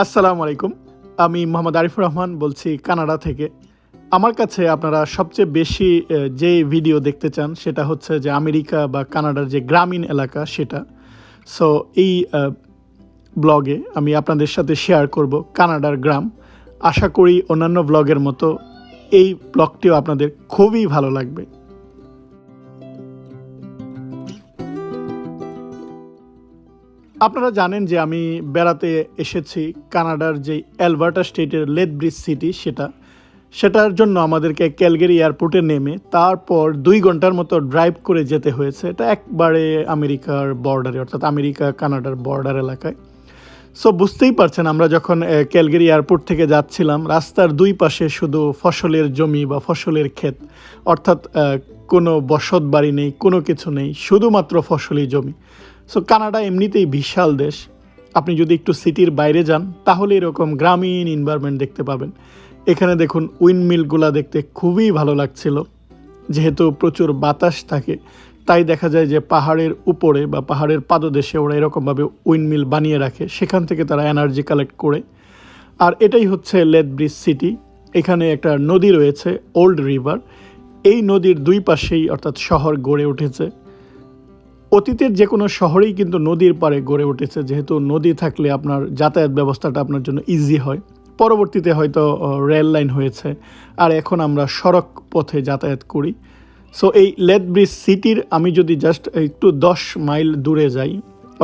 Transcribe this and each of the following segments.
আসসালামু আলাইকুম। আমি মোহাম্মদ আরিফুর রহমান বলছি কানাডা থেকে। আমার কাছে আপনারা সবচেয়ে বেশি যে ভিডিও দেখতে চান সেটা হচ্ছে যে আমেরিকা বা কানাডার যে গ্রামীণ এলাকা সেটা। সো এই ব্লগে আমি আপনাদের সাথে শেয়ার করব কানাডার গ্রাম। আশা করি অন্যান্য ব্লগের মতো এই ব্লগটিও আপনাদের খুবই ভালো লাগবে। আপনারা জানেন যে আমি বেড়াতে এসেছি কানাডার যে অ্যালবার্টা স্টেটের লেথ ব্রিজ সিটি, সেটা। সেটার জন্য আমাদেরকে ক্যালগেরি এয়ারপোর্টে নেমে তারপর দুই ঘণ্টার মতো ড্রাইভ করে যেতে হয়েছে। এটা একবারে আমেরিকার বর্ডারে, অর্থাৎ আমেরিকা, কানাডার বর্ডার এলাকায়। সো বুঝতেই পারছেন, আমরা যখন ক্যালগেরি এয়ারপোর্ট থেকে যাচ্ছিলাম, রাস্তার দুই পাশে শুধু ফসলের জমি বা ফসলের ক্ষেত, অর্থাৎ কোনো বসত বাড়ি নেই, কোনো কিছু নেই, শুধুমাত্র ফসলি জমি। সো কানাডা এমনিতেই বিশাল দেশ। আপনি যদি একটু সিটির বাইরে যান, তাহলে এরকম গ্রামীণ এনভায়রনমেন্ট দেখতে পাবেন। এখানে দেখুন উইন্ডমিলগুলা দেখতে খুবই ভালো লাগছিল। যেহেতু প্রচুর বাতাস থাকে, তাই দেখা যায় যে পাহাড়ের উপরে বা পাহাড়ের পাদদেশে ওরা এরকমভাবে উইন্ডমিল বানিয়ে রাখে। সেখান থেকে তারা এনার্জি কালেক্ট করে। আর এটাই হচ্ছে লেদ ব্রিজ সিটি এখানে একটা নদী রয়েছে ওল্ড রিভার এই নদীর দুই পাশেই অর্থাৎ শহর গড়ে উঠেছে। অতীতের যে কোনো শহরেই কিন্তু নদীর পাড়ে গড়ে উঠেছে, যেহেতু নদী থাকলে আপনার যাতায়াত ব্যবস্থাটা আপনার জন্য ইজি হয়। পরবর্তীতে হয়তো রেল লাইন হয়েছে, আর এখন আমরা সড়ক পথে যাতায়াত করি। সো এই লেদ ব্রিজ সিটির আমি যদি জাস্ট একটু দশ মাইল দূরে যাই,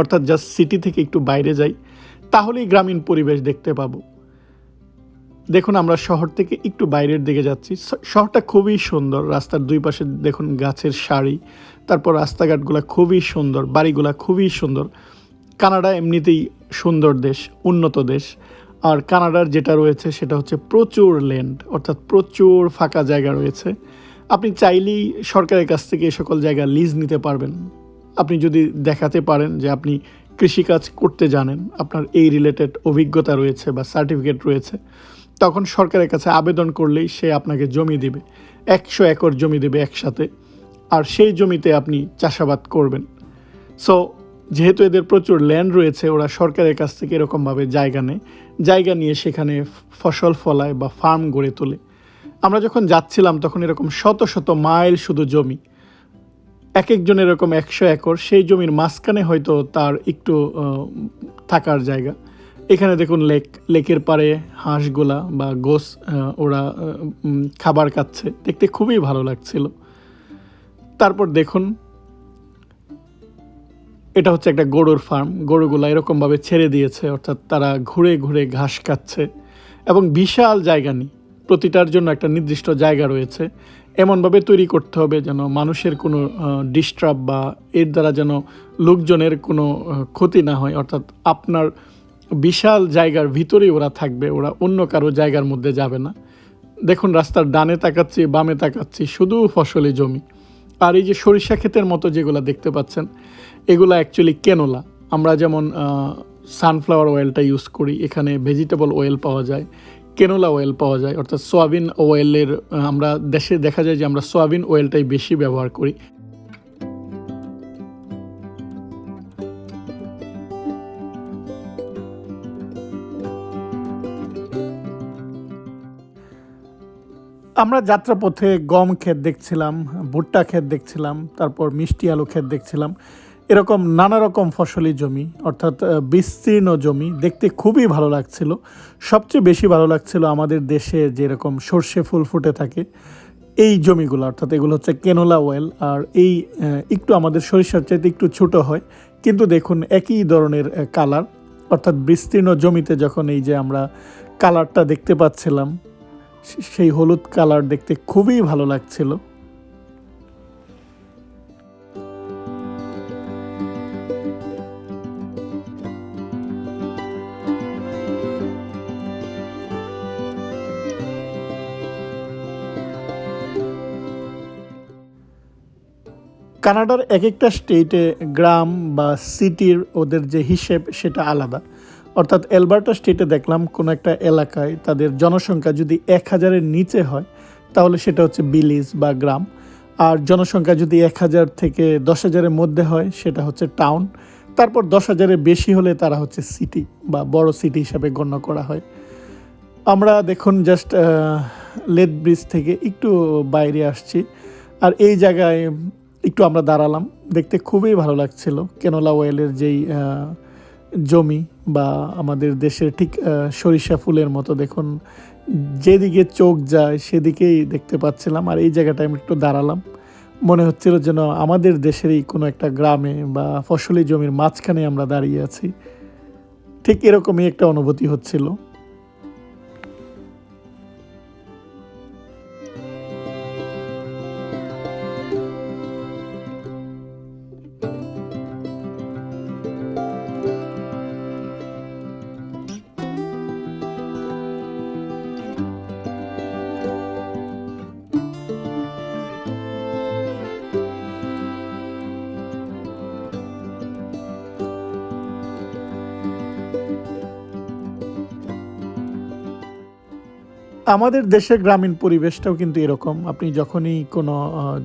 অর্থাৎ জাস্ট সিটি থেকে একটু বাইরে যাই, তাহলেই গ্রামীণ পরিবেশ দেখতে পাবো। দেখুন, আমরা শহর থেকে একটু বাইরের দিকে যাচ্ছি। শহরটা খুবই সুন্দর, রাস্তার দুই পাশে দেখুন গাছের সারি তারপর রাস্তাঘাটগুলো খুবই সুন্দর, বাড়িগুলা খুবই সুন্দর। কানাডা এমনিতেই সুন্দর দেশ, উন্নত দেশ। আর কানাডার যেটা রয়েছে সেটা হচ্ছে প্রচুর ল্যান্ড অর্থাৎ প্রচুর ফাঁকা জায়গা রয়েছে। আপনি চাইলেই সরকারের কাছ থেকে এই সকল জায়গা লিজ নিতে পারবেন। আপনি যদি দেখাতে পারেন যে আপনি কৃষিকাজ করতে জানেন, আপনার এই রিলেটেড অভিজ্ঞতা রয়েছে বা সার্টিফিকেট রয়েছে, তখন সরকারের কাছে আবেদন করলেই সে আপনাকে জমি দিবে। একশো একর জমি দেবে একসাথে। আর সেই জমিতে আপনি চাষাবাদ করবেন। সো যেহেতু এদের প্রচুর ল্যান্ড রয়েছে, ওরা সরকারের কাছ থেকে এরকমভাবে জায়গা নেয়। জায়গা নিয়ে সেখানে ফসল ফলায় বা ফার্ম গড়ে তোলে। আমরা যখন যাচ্ছিলাম, তখন এরকম শত শত মাইল শুধু জমি। এক একজন এরকম একশো একর, সেই জমির মাঝখানে হয়তো তার একটু থাকার জায়গা। এখানে দেখুন লেক, লেকের পাড়ে হাঁসগুলা বা গোস ওরা খাবার খাচ্ছে। দেখতে খুবই ভালো লাগছিল। তারপর দেখুন, এটা হচ্ছে একটা গরুর ফার্ম। গরুগুলা এরকমভাবে ছেড়ে দিয়েছে, অর্থাৎ তারা ঘুরে ঘুরে ঘাস খাচ্ছে। এবং বিশাল জায়গা নেই, প্রতিটার জন্য একটা নির্দিষ্ট জায়গা রয়েছে। এমনভাবে তৈরি করতে হবে যেন মানুষের কোনো ডিস্টার্ব বা এর দ্বারা যেন লোকজনের কোনো ক্ষতি না হয়। অর্থাৎ আপনার বিশাল জায়গার ভিতরেই ওরা থাকবে, ওরা অন্য কারও জায়গার মধ্যে যাবে না। দেখুন, রাস্তার ডানে তাকাচ্ছি, বামে তাকাচ্ছি, শুধু ফসলি জমি। আর এই যে সরিষা ক্ষেতের মতো যেগুলো দেখতে পাচ্ছেন, এগুলো অ্যাকচুয়ালি কেনোলা আমরা যেমন সানফ্লাওয়ার অয়েলটা ইউজ করি, এখানে ভেজিটেবল অয়েল পাওয়া যায় কেনোলা অয়েল পাওয়া যায়, অর্থাৎ সোয়াবিন অয়েলের আমরা দেশে দেখা যায় যে আমরা সোয়াবিন অয়েলটাই বেশি ব্যবহার করি। আমরা যাত্রাপথে গম ক্ষেত দেখছিলাম, ভুট্টা ক্ষেত দেখছিলাম, তারপর মিষ্টি আলু ক্ষেত দেখছিলাম। এরকম নানা রকম ফসলি জমি, অর্থাৎ বিস্তীর্ণ জমি দেখতে খুবই ভালো লাগছিল। সবচেয়ে বেশি ভালো লাগছিল আমাদের দেশে যেরকম সর্ষে ফুল ফুটে থাকে, এই জমিগুলো, অর্থাৎ এগুলো হচ্ছে কেনোলা ওয়েল। আর এই একটু আমাদের সরিষার চাইতে একটু ছোট হয়, কিন্তু দেখুন একই ধরনের কালার। অর্থাৎ বিস্তীর্ণ জমিতে যখন এই যে আমরা কালারটা দেখতে পাচ্ছিলাম সেই হলুদ কালার দেখতে খুবই ভালো লাগছিল। কানাডার এক একটা স্টেটে গ্রাম বা সিটির ওদের যে হিসেব সেটা আলাদা। অর্থাৎ অ্যালবার্টা স্টেটে দেখলাম কোনো একটা এলাকায় তাদের জনসংখ্যা যদি এক হাজারের নিচে হয়, তাহলে সেটা হচ্ছে বিলিজ বা গ্রাম। আর জনসংখ্যা যদি এক হাজার থেকে দশ হাজারের মধ্যে হয়, সেটা হচ্ছে টাউন। তারপর দশ হাজারের বেশি হলে তারা হচ্ছে সিটি বা বড় সিটি হিসাবে গণ্য করা হয়। আমরা দেখুন জাস্ট লেদ ব্রিজ থেকে একটু বাইরে আসছি। আর এই জায়গায় একটু আমরা দাঁড়ালাম। দেখতে খুবই ভালো লাগছিল। কেনলা ওয়েলের যেই জমি বা আমাদের দেশের ঠিক সরিষা ফুলের মতো দেখুন, যেদিকে চোখ যায় সেদিকেই দেখতে পাচ্ছিলাম। আর এই জায়গাটায় আমি একটু দাঁড়ালাম। মনে হচ্ছিল যেন আমাদের দেশেরই কোনো একটা গ্রামে বা ফসলি জমির মাঝখানে আমরা দাঁড়িয়ে আছি। ঠিক এরকমই একটা অনুভূতি হচ্ছিল। আমাদের দেশের গ্রামীণ পরিবেশটাও কিন্তু এরকম। আপনি যখনই কোনো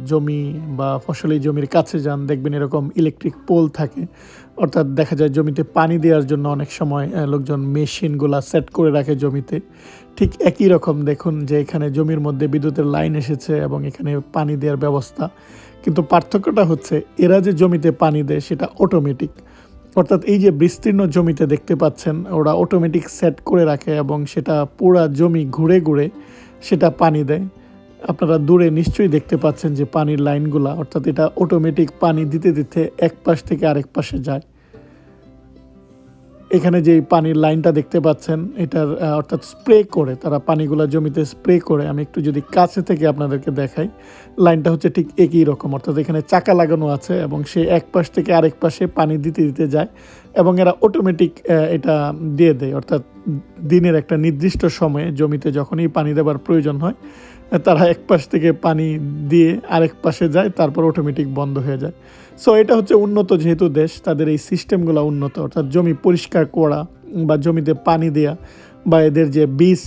জমি বা ফসলি জমির কাছে যান, দেখবেন এরকম ইলেকট্রিক পোল থাকে। অর্থাৎ দেখা যায় জমিতে পানি দেওয়ার জন্য অনেক সময় লোকজন মেশিনগুলা সেট করে রাখে জমিতে। ঠিক একই রকম দেখুন যে এখানে জমির মধ্যে বিদ্যুতের লাইন এসেছে এবং এখানে পানি দেওয়ার ব্যবস্থা। কিন্তু পার্থক্যটা হচ্ছে, এরা যে জমিতে পানি দেয় সেটা অটোমেটিক অর্থাৎ এই যে বিস্তীর্ণ জমিতে দেখতে পাচ্ছেন, ওরা অটোমেটিক সেট করে রাখে এবং সেটা পুরা জমি ঘুরে ঘুরে সেটা পানি দেয়। আপনারা দূরে নিশ্চয়ই দেখতে পাচ্ছেন যে পানির লাইনগুলা, অর্থাৎ এটা অটোমেটিক পানি দিতে দিতে এক পাশ থেকে আরেক পাশে যায়। এখানে যে পানির লাইনটা দেখতে পাচ্ছেন, এটার অর্থাৎ স্প্রে করে, তারা পানিগুলা জমিতে স্প্রে করে, আমি একটু যদি কাছে থেকে আপনাদেরকে দেখাই, লাইনটা হচ্ছে ঠিক একই রকম, অর্থাৎ এখানে চাকা লাগানো আছে এবং সে এক পাশ থেকে আরেক পাশে পানি দিতে দিতে যায় এবং এরা অটোমেটিক এটা দিয়ে দেয়, অর্থাৎ দিনের একটা নির্দিষ্ট সময়ে জমিতে যখনই পানি দেওয়ার প্রয়োজন হয় তারা এক পাশ থেকে পানি দিয়ে আরেক পাশে যায়, তারপর অটোমেটিক বন্ধ হয়ে যায়। সো এটা হচ্ছে উন্নত যেহেতু দেশ, তাদের এই সিস্টেমগুলো উন্নত, অর্থাৎ জমি পরিষ্কার করা বা জমিতে পানি দেয়া বা এদের যে বীজ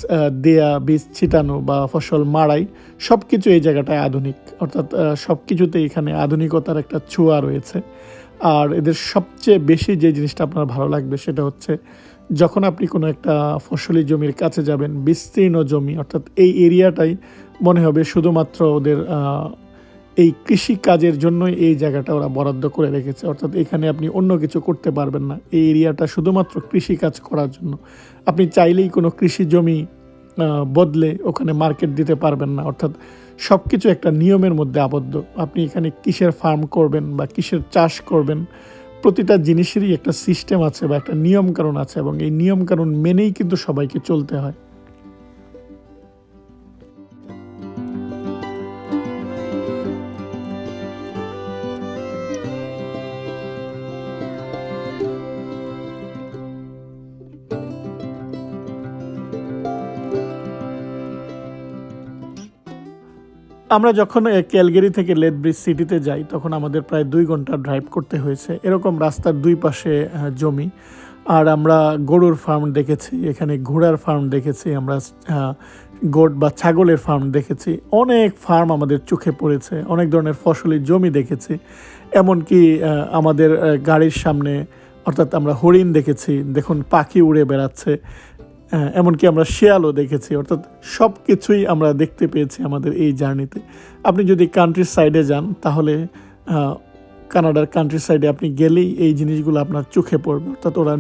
দেয়া, বীজ ছিটানো বা ফসল মাড়াই সব কিছু এই জায়গাটায় আধুনিক। অর্থাৎ সব কিছুতে এখানে আধুনিকতার একটা ছোঁয়া রয়েছে। আর এদের সবচেয়ে বেশি যে জিনিসটা আপনার ভালো লাগবে সেটা হচ্ছে, যখন আপনি কোনো একটা ফসলি জমির কাছে যাবেন, বিস্তীর্ণ জমি, অর্থাৎ এই এরিয়াটাই মনে হবে শুধুমাত্র ওদের এই কৃষি কাজের জন্যই এই জায়গাটা ওরা বরাদ্দ করে রেখেছে। অর্থাৎ এখানে আপনি অন্য কিছু করতে পারবেন না। এই এরিয়াটা শুধুমাত্র কৃষি কাজ করার জন্য। আপনি চাইলেই কোনো কৃষি জমি বদলে ওখানে মার্কেট দিতে পারবেন না। অর্থাৎ সব কিছু একটা নিয়মের মধ্যে আবদ্ধ। আপনি এখানে কিসের ফার্ম করবেন বা কিসের চাষ করবেন, প্রতিটা জিনিসেরই একটা সিস্টেম আছে বা একটা নিয়মকানুন আছে এবং এই নিয়মকানুন মেনেই কিন্তু সবাইকে চলতে হয়। আমরা যখন ক্যালগেরি থেকে লেড ব্রিজ সিটিতে যাই, তখন আমাদের প্রায় দুই ঘণ্টা ড্রাইভ করতে হয়েছে। এরকম রাস্তার দুই পাশে জমি। আর আমরা গরুর ফার্ম দেখেছি, এখানে ঘোড়ার ফার্ম দেখেছি, আমরা গোট বা ছাগলের ফার্ম দেখেছি। অনেক ফার্ম আমাদের চোখে পড়েছে, অনেক ধরনের ফসলের জমি দেখেছি। এমনকি আমাদের গাড়ির সামনে, অর্থাৎ আমরা হরিণ দেখেছি, দেখুন পাখি উড়ে বেড়াচ্ছে। এমনকি আমরা শেয়ালও দেখেছি, অর্থাৎ সব কিছুই আমরা দেখতে পেয়েছি আমাদের এই জার্নিতে। আপনি যদি কান্ট্রির সাইডে যান, তাহলে কানাডার কান্ট্রি সাইডে আপনি গেলেই এই জিনিসগুলো আপনার চোখে পড়বে, অর্থাৎ ওরা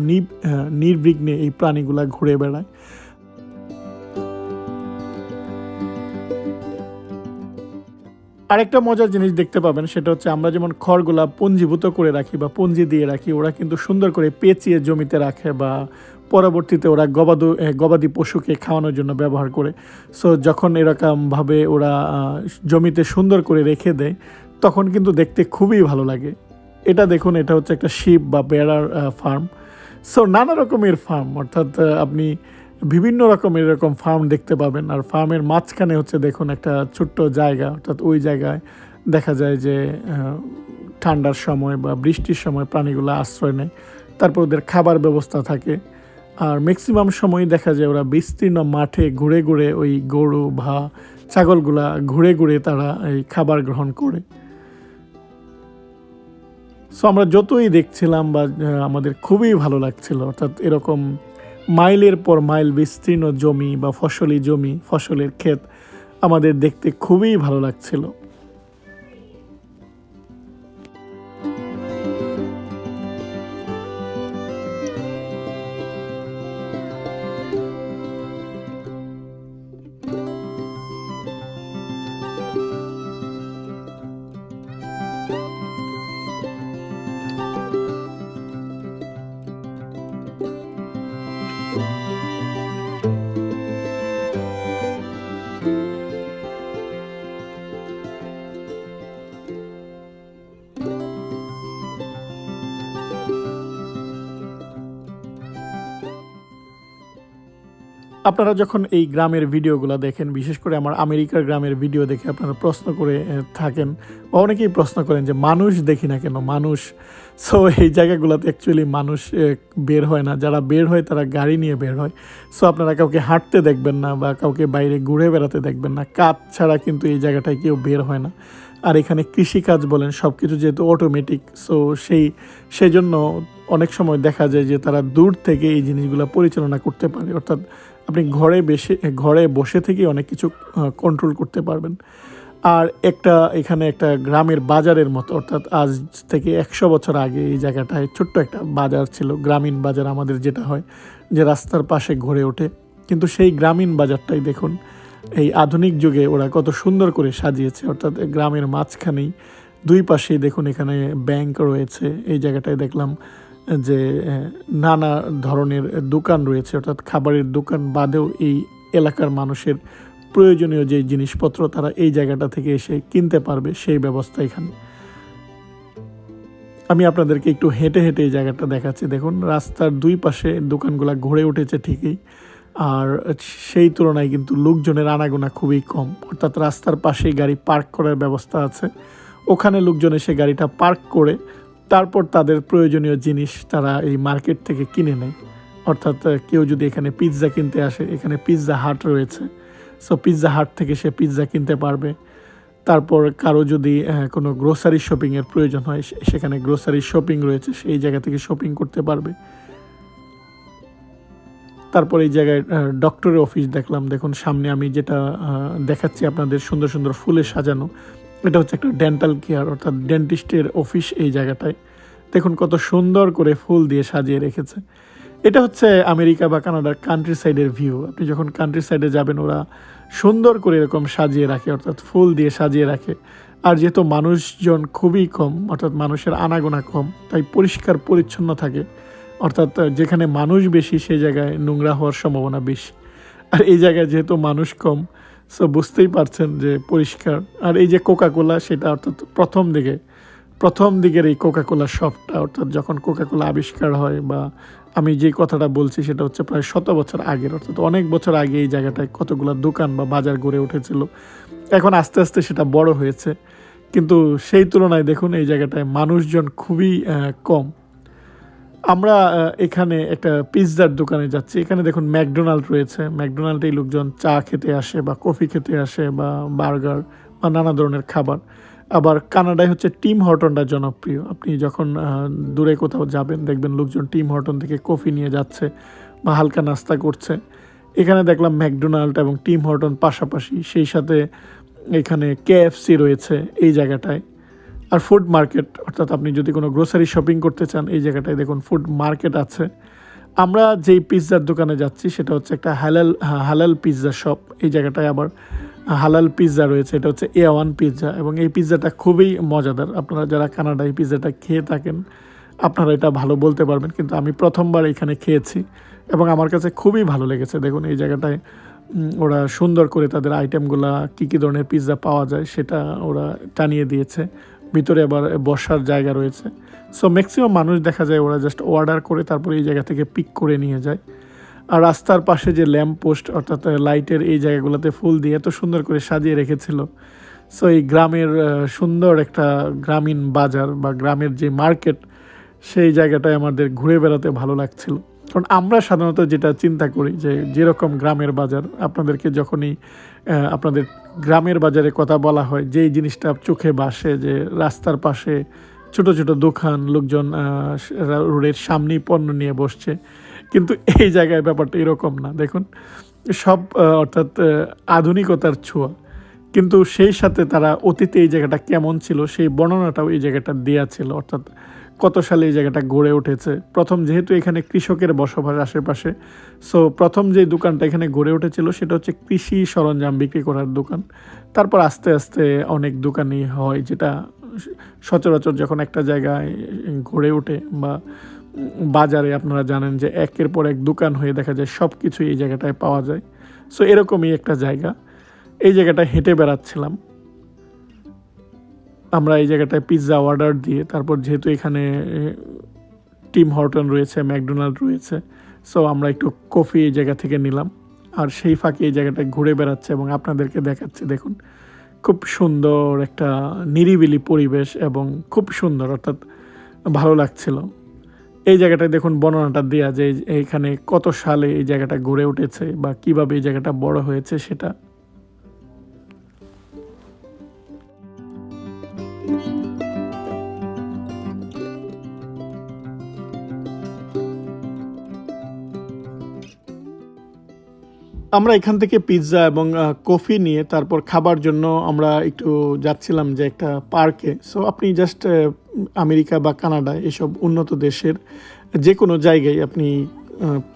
নির্বিঘ্নে এই প্রাণীগুলা ঘুরে বেড়ায়। আরেকটা মজার জিনিস দেখতে পাবেন, সেটা হচ্ছে আমরা যেমন খড়গুলা পঞ্জীভূত করে রাখি বা পঞ্জি দিয়ে রাখি, ওরা কিন্তু সুন্দর করে পেঁচিয়ে জমিতে রাখে বা পরবর্তীতে ওরা গবাদু গবাদি পশুকে খাওয়ানোর জন্য ব্যবহার করে। সো যখন এরকমভাবে ওরা জমিতে সুন্দর করে রেখে দেয়, তখন কিন্তু দেখতে খুবই ভালো লাগে। এটা দেখুন, এটা হচ্ছে একটা শিপ বা বেড়ার ফার্ম সো নানা রকমের ফার্ম অর্থাৎ আপনি বিভিন্ন রকমের এরকম ফার্ম দেখতে পাবেন। আর ফার্মের মাঝখানে হচ্ছে দেখুন একটা ছোট্ট জায়গা, অর্থাৎ ওই জায়গায় দেখা যায় যে ঠান্ডার সময় বা বৃষ্টির সময় প্রাণীগুলো আশ্রয় নেয়। তারপর ওদের খাবার ব্যবস্থা থাকে। আর ম্যাক্সিমাম সময় দেখা যায় ওরা বিস্তীর্ণ মাঠে ঘুরে ঘুরে ওই গরু বা ছাগলগুলা ঘুরে ঘুরে তারা এই খাবার গ্রহণ করে। সো আমরা যতই দেখছিলাম বা আমাদের খুবই ভালো লাগছিল, অর্থাৎ এরকম মাইলের পর মাইল বিস্তীর্ণ জমি বা ফসলি জমি, ফসলের ক্ষেত আমাদের দেখতে খুবই ভালো লাগছিল। আপনারা যখন এই গ্রামের ভিডিওগুলো দেখেন, বিশেষ করে আমার আমেরিকার গ্রামের ভিডিও দেখে আপনারা প্রশ্ন করে থাকেন বা অনেকেই প্রশ্ন করেন যে, মানুষ দেখি না কেন? মানুষ। সো এই জায়গাগুলোতে অ্যাকচুয়ালি মানুষ বের হয় না। যারা বের হয়, তারা গাড়ি নিয়ে বের হয়। সো আপনারা কাউকে হাঁটতে দেখবেন না বা কাউকে বাইরে ঘুরে বেড়াতে দেখবেন না। কাজ ছাড়া কিন্তু এই জায়গাটায় কেউ বের হয় না। আর এখানে কৃষিকাজ বলেন সব কিছু যেহেতু অটোমেটিক সো সেই সেই জন্য অনেক সময় দেখা যায় যে তারা দূর থেকে এই জিনিসগুলো পরিচালনা করতে পারে। অর্থাৎ আপনি ঘরে বেশি, ঘরে বসে থেকে অনেক কিছু কন্ট্রোল করতে পারবেন। আর একটা, এখানে একটা গ্রামের বাজারের মতো, অর্থাৎ আজ থেকে একশো বছর আগে এই জায়গাটায় ছোট্ট একটা বাজার ছিল, গ্রামীণ বাজার আমাদের যেটা হয়, যে রাস্তার পাশে ঘরে ওঠে। কিন্তু সেই গ্রামীণ বাজারটাই দেখুন, এই আধুনিক যুগে ওরা কত সুন্দর করে সাজিয়েছে। অর্থাৎ গ্রামের মাঝখানেই দুই পাশেই দেখুন এখানে ব্যাংক রয়েছে। এই জায়গাটায় দেখলাম যে নানা ধরনের দোকান রয়েছে, অর্থাৎ খাবারের দোকান বাদেও এই এলাকার মানুষের প্রয়োজনীয় যে জিনিসপত্র তারা এই জায়গাটা থেকে এসে কিনতে পারবে, সেই ব্যবস্থা এখানে। আমি আপনাদেরকে একটু হেঁটে হেঁটে এই জায়গাটা দেখাচ্ছি। দেখুন, রাস্তার দুই পাশে দোকানগুলো ঘুরে উঠেছে ঠিকই, আর সেই তুলনায় কিন্তু লোকজনের আনাগোনা খুবই কম। অর্থাৎ রাস্তার পাশেই গাড়ি পার্ক করার ব্যবস্থা আছে। ওখানে লোকজন এসে গাড়িটা পার্ক করে তারপর তাদের প্রয়োজনীয় জিনিস তারা এই মার্কেট থেকে কিনে নেয়। অর্থাৎ কেউ যদি এখানে পিৎজা কিনতে আসে, এখানে পিৎজা হাট রয়েছে। সো পিৎজা হাট থেকে সে পিৎজা কিনতে পারবে। তারপর কারও যদি কোনো গ্রোসারি শপিংয়ের প্রয়োজন হয় সেখানে গ্রোসারি শপিং রয়েছে সেই জায়গা থেকে শপিং করতে পারবে। তারপর এই জায়গায় ডক্টরের অফিস দেখলাম। দেখুন, সামনে আমি যেটা দেখাচ্ছি আপনাদের সুন্দর সুন্দর ফুলে সাজানো। এটা হচ্ছে একটা ডেন্টাল কেয়ার অর্থাৎ ডেন্টিস্টের অফিস এই জায়গাটায়। দেখুন কত সুন্দর করে ফুল দিয়ে সাজিয়ে রেখেছে। এটা হচ্ছে আমেরিকা বা কানাডার কান্ট্রি সাইডের ভিউ আপনি যখন কান্ট্রি সাইডে যাবেন, ওরা সুন্দর করে এরকম সাজিয়ে রাখে, অর্থাৎ ফুল দিয়ে সাজিয়ে রাখে। আর যেহেতু মানুষজন খুবই কম, অর্থাৎ মানুষের আনাগোনা কম, তাই পরিষ্কার পরিচ্ছন্ন থাকে। অর্থাৎ যেখানে মানুষ বেশি, সেই জায়গায় নোংরা হওয়ার সম্ভাবনা বেশি। আর এই জায়গায় যেহেতু মানুষ কম সো বুঝতেই পারছেন যে পরিষ্কার। আর এই যে কোকাকোলা সেটা অর্থাৎ প্রথম দিকে, প্রথম দিকের এই কোকাকোলা শপটা অর্থাৎ যখন কোকাকোলা আবিষ্কার হয় বা আমি যে কথাটা বলছি, সেটা হচ্ছে প্রায় শত বছর আগের, অর্থাৎ অনেক বছর আগে এই জায়গাটায় কতগুলো দোকান বা বাজার গড়ে উঠেছিল। এখন আস্তে আস্তে সেটা বড় হয়েছে। কিন্তু সেই তুলনায় দেখুন, এই জায়গাটায় মানুষজন খুবই কম। আমরা এখানে একটা পিৎজার দোকানে যাচ্ছি। এখানে দেখুন ম্যাকডোনাল্ড রয়েছে। ম্যাকডোনাল্ডেই লোকজন চা খেতে আসে বা কফি খেতে আসে বা বার্গার বা নানা ধরনের খাবার। আবার কানাডায় হচ্ছে টিম হর্টনটা জনপ্রিয়। আপনি যখন দূরে কোথাও যাবেন, দেখবেন লোকজন টিম হর্টন থেকে কফি নিয়ে যাচ্ছে বা হালকা নাস্তা করছে। এখানে দেখলাম ম্যাকডোনাল্ড এবং টিম হর্টন পাশাপাশি। সেই সাথে এখানে কেএফসি রয়েছে এই জায়গাটায়। আর ফুড মার্কেট অর্থাৎ আপনি যদি কোনো গ্রোসারি শপিং করতে চান, এই জায়গাটায় দেখুন ফুড মার্কেট আছে। আমরা যেই পিৎজার দোকানে যাচ্ছি, সেটা হচ্ছে একটা হালাল হালাল পিৎজা শপ এই জায়গাটায় আবার হালাল পিৎজা রয়েছে। এটা হচ্ছে এ ওয়ান পিৎজা এবং এই পিৎজাটা খুবই মজাদার। আপনারা যারা কানাডায় পিৎজাটা খেয়ে থাকেন, আপনারা এটা ভালো বলতে পারবেন। কিন্তু আমি প্রথমবার এখানে খেয়েছি এবং আমার কাছে খুবই ভালো লেগেছে। দেখুন, এই জায়গাটায় ওরা সুন্দর করে তাদের আইটেমগুলা কী কী ধরনের পিৎজা পাওয়া যায়, সেটা ওরা টানিয়ে দিয়েছে। ভিতরে আবার বসার জায়গা রয়েছে। সো ম্যাক্সিমাম মানুষ দেখা যায় ওরা জাস্ট অর্ডার করে তারপরে এই জায়গা থেকে পিক করে নিয়ে যায়। আর রাস্তার পাশে যে ল্যাম্প পোস্ট অর্থাৎ লাইটের এই জায়গাগুলোতে ফুল দিয়ে এত সুন্দর করে সাজিয়ে রেখেছিল। সো এই গ্রামের সুন্দর একটা গ্রামীণ বাজার বা গ্রামের যে মার্কেট সেই জায়গাটায় আমাদের ঘুরে বেড়াতে ভালো লাগছিল। কারণ আমরা সাধারণত যেটা চিন্তা করি যে যেরকম গ্রামের বাজার, আপনাদেরকে যখনই আপনাদের গ্রামের বাজারে কথা বলা হয়, যেই জিনিসটা চোখে বাসে যে রাস্তার পাশে ছোট ছোট দোকান, লোকজন রোডের সামনেই পণ্য নিয়ে বসছে, কিন্তু এই জায়গায় ব্যাপারটা এরকম না। দেখুন, সব অর্থাৎ আধুনিকতার ছোঁয়া, কিন্তু সেই সাথে তারা অতীতে এই জায়গাটা কেমন ছিল, সেই বর্ণনাটাও এই জায়গাটা দেয়া ছিল। অর্থাৎ কত সালে এই জায়গাটা গড়ে উঠেছে। প্রথম যেহেতু এখানে কৃষকের বসবাস আশেপাশে সো প্রথম যে দোকানটা এখানে গড়ে উঠেছিল সেটা হচ্ছে কৃষি সরঞ্জাম বিক্রি করার দোকান। তারপর আস্তে আস্তে অনেক দোকানই হয় যেটা সচরাচর যখন একটা জায়গায় গড়ে ওঠে বা বাজারে আপনারা জানেন যে একের পর এক দোকান হয়ে দেখা যায় সব কিছু এই জায়গাটায় পাওয়া যায়। সো এরকমই একটা জায়গা। এই জায়গাটায় হেঁটে বেড়াচ্ছিলাম। আমরা এই জায়গাটায় পিৎজা অর্ডার দিয়ে তারপর যেহেতু এখানে টিম হর্টন রয়েছে ম্যাকডোনাল্ড রয়েছে সো আমরা একটু কফি এই জায়গা থেকে নিলাম। আর সেই ফাঁকে এই জায়গাটায় ঘুরে বেড়াচ্ছে এবং আপনাদেরকে দেখাচ্ছে, দেখুন, খুব সুন্দর একটা নিরিবিলি পরিবেশ এবং খুব সুন্দর, অর্থাৎ ভালো লাগছিল। এই জায়গাটায় দেখুন বর্ণনাটা দেয়া যে এইখানে কত সালে এই জায়গাটা গড়ে উঠেছে বা কীভাবে এই জায়গাটা বড় হয়েছে সেটা। আমরা এখান থেকে পিৎজা এবং কফি নিয়ে তারপর খাবার জন্য আমরা একটু যাচ্ছিলাম যে একটা পার্কে সো আপনি জাস্ট আমেরিকা বা কানাডা এসব উন্নত দেশের যে কোনো জায়গায় আপনি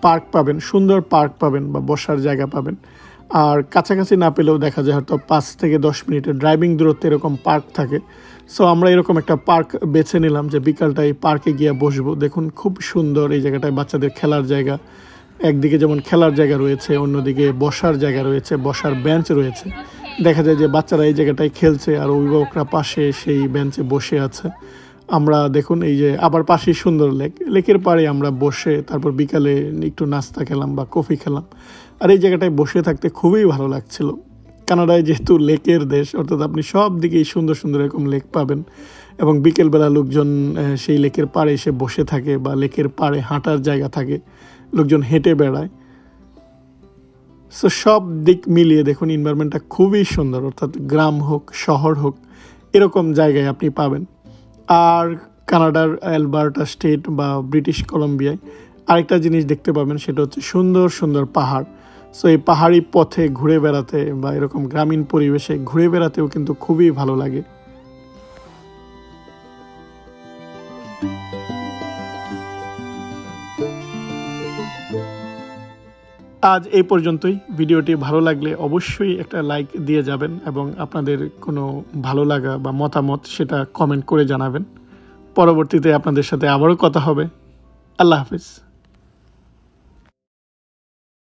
পার্ক পাবেন, সুন্দর পার্ক পাবেন বা বসার জায়গা পাবেন। আর কাছাকাছি না পেলেও দেখা যায় হয়তো পাঁচ থেকে দশ মিনিটের ড্রাইভিং দূরত্বে এরকম পার্ক থাকে। সো আমরা এরকম একটা পার্ক বেছে নিলাম যে বিকালটা এই পার্কে গিয়ে বসবো। দেখুন, খুব সুন্দর এই জায়গাটায় বাচ্চাদের খেলার জায়গা। একদিকে যেমন খেলার জায়গা রয়েছে, অন্যদিকে বসার জায়গা রয়েছে, বসার বেঞ্চ রয়েছে। দেখা যায় যে বাচ্চারা এই জায়গাটায় খেলছে আর অভিভাবকরা পাশে সেই বেঞ্চে বসে আছে। আমরা দেখুন এই যে আবার পাশেই সুন্দর লেক লেকের পাড়ে আমরা বসে তারপর বিকালে একটু নাস্তা খেলাম বা কফি খেলাম। আর এই জায়গাটায় বসে থাকতে খুবই ভালো লাগছিল। কানাডায় যেহেতু লেকের দেশ, অর্থাৎ আপনি সব দিকেই সুন্দর সুন্দর এরকম লেক পাবেন এবং বিকেলবেলা লোকজন সেই লেকের পাড়ে এসে বসে থাকে বা লেকের পাড়ে হাঁটার জায়গা থাকে। লোকজন হেঁটে বেড়ায়। সো সব দিক মিলিয়ে দেখুন এনভায়রনমেন্টটা খুবই সুন্দর, অর্থাৎ গ্রাম হোক, শহর হোক, এরকম জায়গায় আপনি পাবেন। আর কানাডার অ্যালবার্টা স্টেট বা ব্রিটিশ কলম্বিয়ায় আরেকটা জিনিস দেখতে পাবেন, সেটা হচ্ছে সুন্দর সুন্দর পাহাড়। সো এই পাহাড়ি পথে ঘুরে বেড়াতে বা এরকম গ্রামীণ পরিবেশে ঘুরে বেড়াতেও কিন্তু খুবই ভালো লাগে। আজ এই পর্যন্তই। ভিডিওটি ভালো লাগলে অবশ্যই একটা লাইক দিয়ে যাবেন এবং আপনাদের কোনো ভালো লাগা বা মতামত সেটা কমেন্ট করে জানাবেন। পরবর্তীতে আপনাদের সাথে আবারও কথা হবে। আল্লাহ হাফিজ।